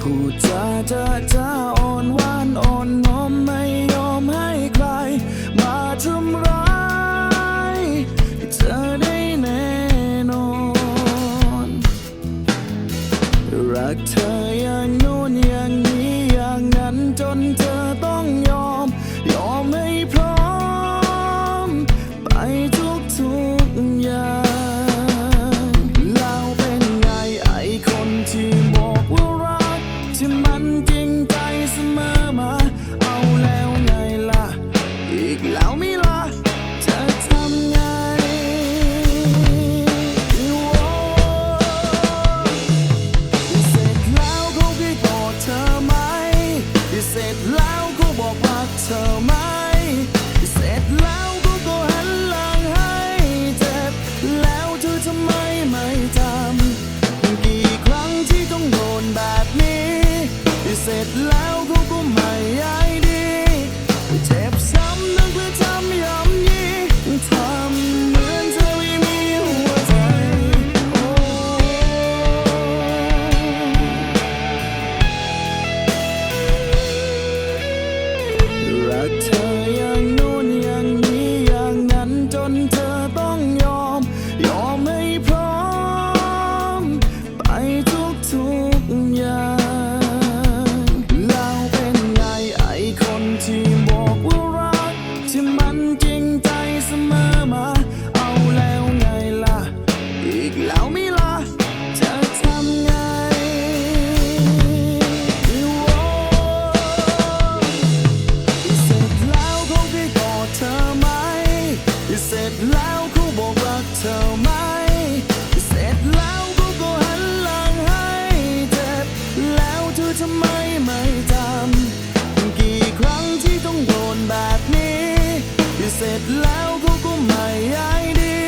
พูดจาเจาเจาอ่อนหวานอ่อนน้อมไม่ ร็จแล้วเขก็ไม่ยายดีเจ็บซ้ำนึกแลทำย้ำยีทำเหมือนเธอไม่มีหัวใจอรักเธอ บอกว่ารักที่มันจริงใจเสมอมา เอาแล้วไงล่ะ อีกแล้วม่ล่จะทำไงโอ้เสร็จแล้วเขาได้กอดเธอไหม เสร็จแล้วเขาบอกรักเธอไหม เสร็จแล้วเขาก็หันหลังให้เจ็บแล้วเธอทำไมไม่ทำ กี่ครั้งที่ต้องโดนแบบนี้เสร็จแล้วเขาก็ไม่ยายดี